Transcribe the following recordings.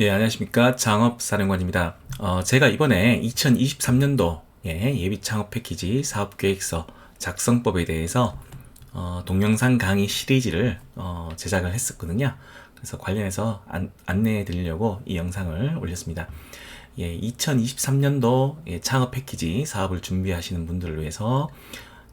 예, 안녕하십니까. 창업사령관입니다. 어, 제가 이번에 2023년도 예, 예비 창업 패키지 사업 계획서 작성법에 대해서 어, 동영상 강의 시리즈를 어, 제작을 했었거든요. 그래서 관련해서 안, 안내해 드리려고 이 영상을 올렸습니다. 예, 2023년도 예, 창업 패키지 사업을 준비하시는 분들을 위해서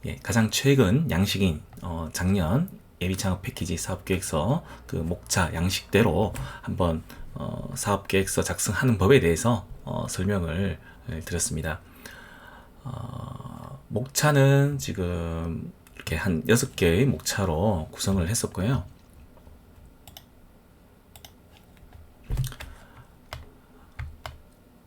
예, 가장 최근 양식인 어, 작년 예비 창업 패키지 사업 계획서 그 목차 양식대로 한번 어, 사업 계획서 작성하는 법에 대해서 어, 설명을 드렸습니다. 어, 목차는 지금 이렇게 한 6개의 목차로 구성을 했었고요.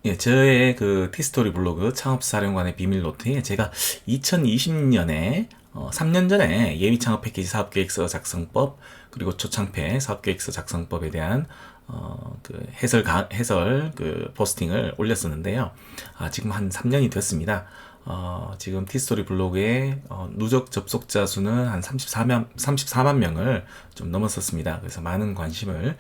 예, 저의 그 티스토리 블로그 창업 사령관의 비밀 노트에 제가 2020년에 어, 3년 전에 예비 창업 패키지 사업 계획서 작성법 그리고 초창패 사업 계획서 작성법에 대한 어, 그 해설 가, 해설 그 포스팅을 올렸었는데요. 아, 지금 한 3년이 됐습니다. 어, 지금 티스토리 블로그에 어, 누적 접속자 수는 한 34만, 34만 명을 좀 넘었었습니다. 그래서 많은 관심을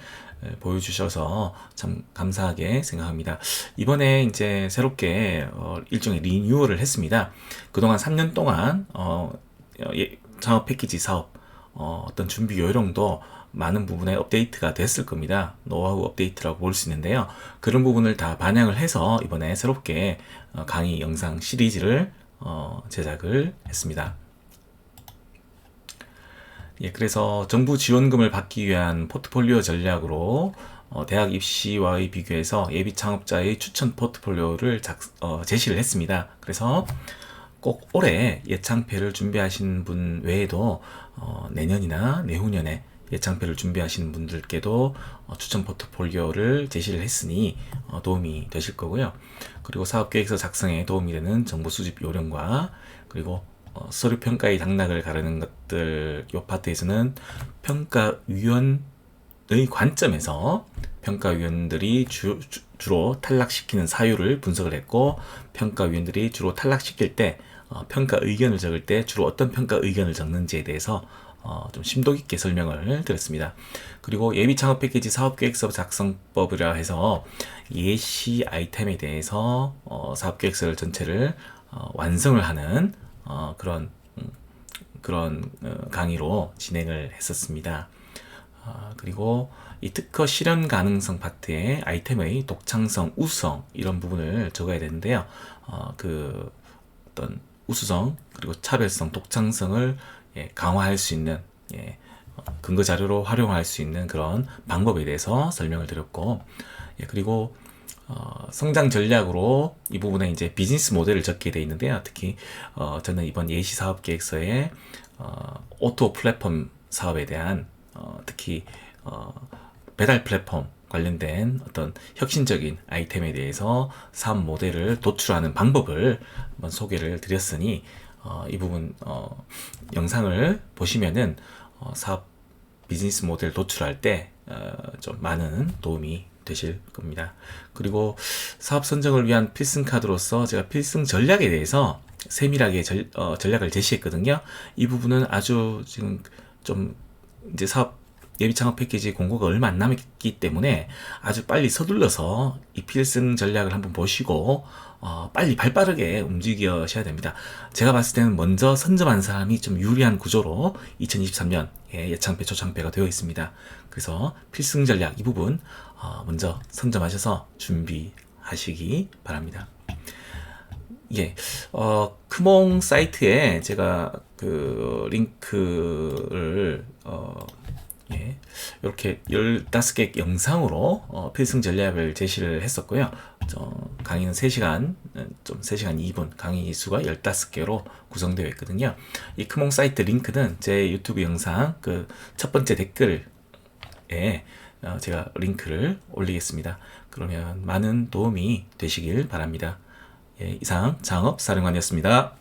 보여주셔서 참 감사하게 생각합니다. 이번에 이제 새롭게 어, 일종의 리뉴얼을 했습니다. 그동안 3년 동안 어, 예, 창업 패키지 사업 어, 어떤 준비 요령도 많은 부분에 업데이트가 됐을 겁니다. 노하우 업데이트라고 볼 수 있는데요. 그런 부분을 다 반영을 해서 이번에 새롭게 어, 강의 영상 시리즈를 어, 제작을 했습니다. 예, 그래서 정부 지원금을 받기 위한 포트폴리오 전략으로 어, 대학 입시와의 비교해서 예비 창업자의 추천 포트폴리오를 작, 어, 제시를 했습니다. 그래서 꼭 올해 예창패를 준비하시는 분 외에도 어, 내년이나 내후년에 예창패를 준비하시는 분들께도 어, 추천 포트폴리오를 제시를 했으니 어, 도움이 되실 거고요. 그리고 사업계획서 작성에 도움이 되는 정보 수집 요령과 그리고 어, 서류 평가의 당락을 가르는 것들 요 파트에서는 평가위원 의 관점에서 평가위원들이 주, 로 탈락시키는 사유를 분석을 했고 평가위원들이 주로 탈락시킬 때 어, 평가 의견을 적을 때 주로 어떤 평가 의견을 적는지에 대해서 어, 좀 심도 깊게 설명을 드렸습니다. 그리고 예비 창업 패키지 사업 계획서 작성법이라 해서 예시 아이템에 대해서 어, 사업 계획서 전체를 어, 완성을 하는 어, 그런 음, 그런 어, 강의로 진행을 했었습니다. 어, 그리고 이 특허 실현 가능성 파트에 아이템의 독창성, 우수성 이런 부분을 적어야 되는데요. 어, 그 어떤 우수성 그리고 차별성, 독창성을 예, 강화할 수 있는 예, 어, 근거 자료로 활용할 수 있는 그런 방법에 대해서 설명을 드렸고 예, 그리고 어, 성장 전략으로 이 부분에 이제 비즈니스 모델을 적게 되어 있는데요. 특히 어, 저는 이번 예시 사업 계획서에 어, 오토 플랫폼 사업에 대한 어, 특히 어, 배달 플랫폼 관련된 어떤 혁신적인 아이템에 대해서 사업 모델을 도출하는 방법을 한번 소개를 드렸으니 어, 이 부분 어, 영상을 보시면은 어, 사업 비즈니스 모델 도출할 때좀 어, 많은 도움이 되실 겁니다. 그리고 사업 선정을 위한 필승 카드로서 제가 필승 전략에 대해서 세밀하게 전, 어, 전략을 제시했거든요. 이 부분은 아주 지금 좀 이제 사업 예비 창업 패키지 공고가 얼마 안 남았기 때문에 아주 빨리 서둘러서 이 필승 전략을 한번 보시고 어, 빨리 발빠르게 움직여셔야 됩니다. 제가 봤을 때는 먼저 선점한 사람이 좀 유리한 구조로 2023년 예, 예창패 초창패가 되어 있습니다. 그래서 필승 전략 이 부분 어, 먼저 선점하셔서 준비하시기 바랍니다. 예, 어, 크몽 사이트에 제가 그 링크를 어, 예, 이렇게 15개 영상으로 어, 필승 전략을 제시를 했었고요. 어, 강의는 3시간, 좀 3시간 2분, 강의 수가 15개로 구성되어 있거든요. 이 크몽 사이트 링크는 제 유튜브 영상 그 첫 번째 댓글에 어, 제가 링크를 올리겠습니다. 그러면 많은 도움이 되시길 바랍니다. 예, 이상 장업 사령관이었습니다.